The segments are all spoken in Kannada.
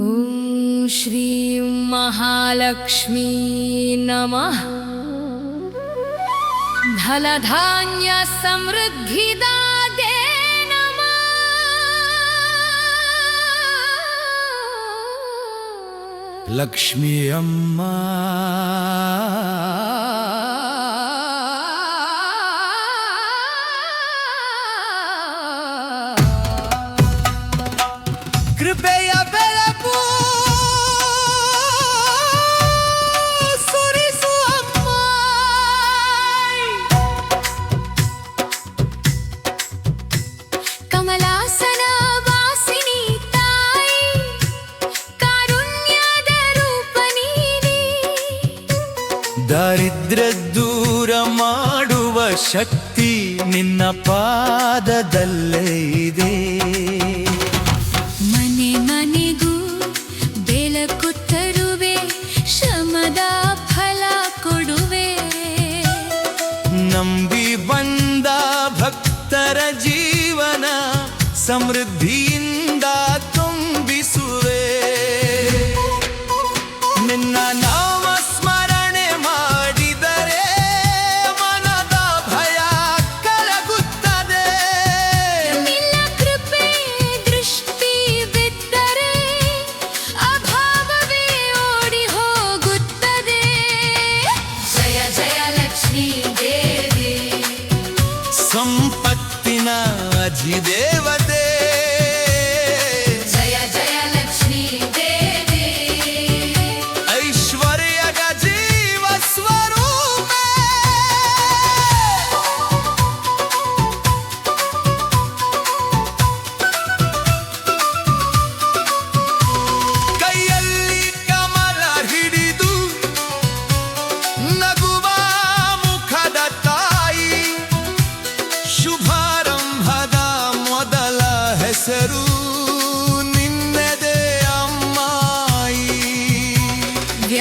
ॐ श्रीं महालक्ष्मी नमः। धनधान्यसमृद्धिदा लक्ष्मी अम्मा। कृपया बेल ದೂರ ಮಾಡುವ ಶಕ್ತಿ ನಿನ್ನ ಪಾದದಲ್ಲೇ ಇದೆ. ಮನೆ ಮನೆಗೂ ಬೆಳಕು ತರುವೆ ಶ್ರಮದ ಫಲ ಕೊಡುವೆ. ನಂಬಿ ಬಂದ ಭಕ್ತರ ಜೀವನ ಸಮೃದ್ಧಿ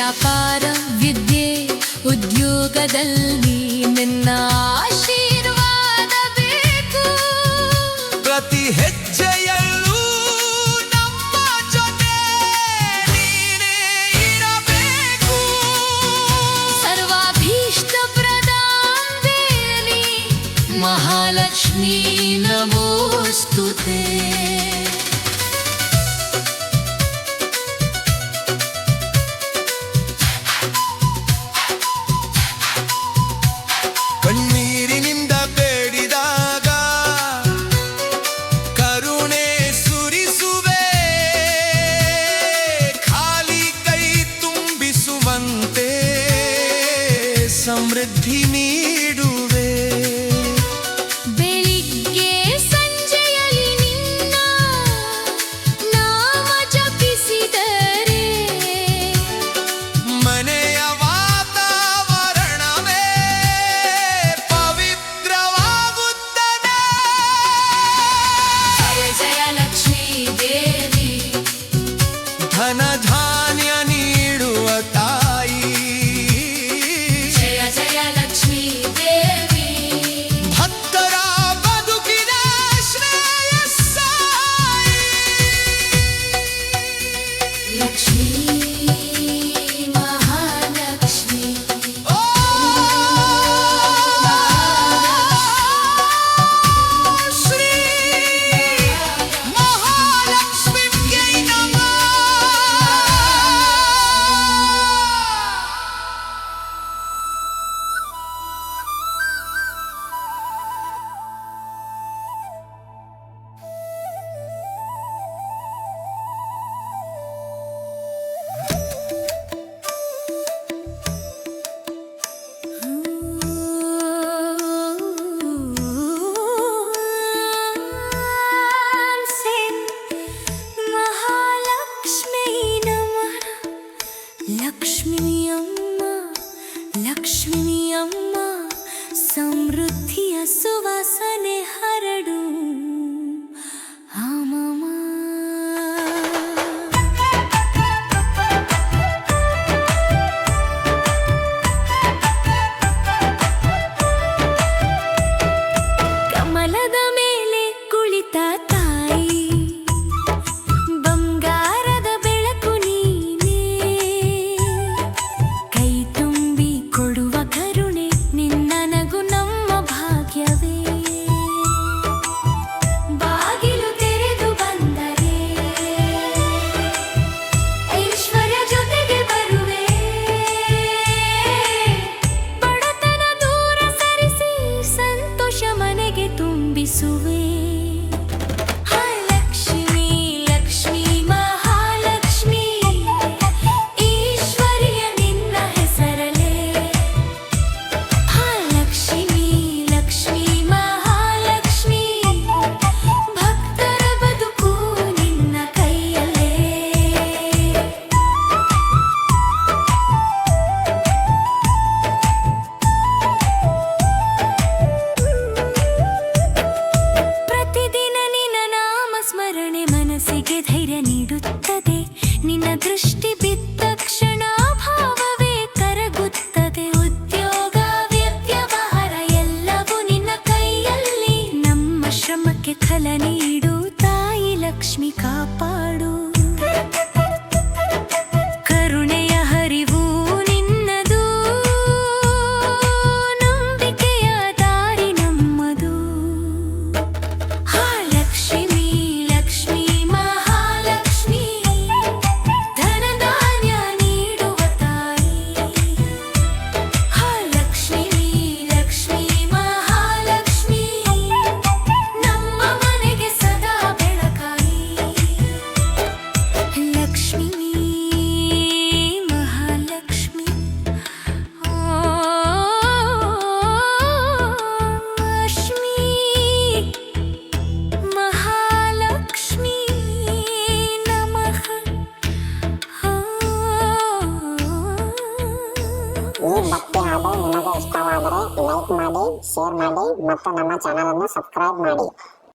ವ್ಯಾಪಾರ ವಿದ್ಯೆ ಉದ್ಯೋಗದಲ್ಲಿ ನಿನ್ನ ಶೇರ್ ಮಾಡಿ ಮತ್ತು ನಮ್ಮ ಚಾನಲನ್ನು ಸಬ್ಸ್ಕ್ರೈಬ್ ಮಾಡಿ.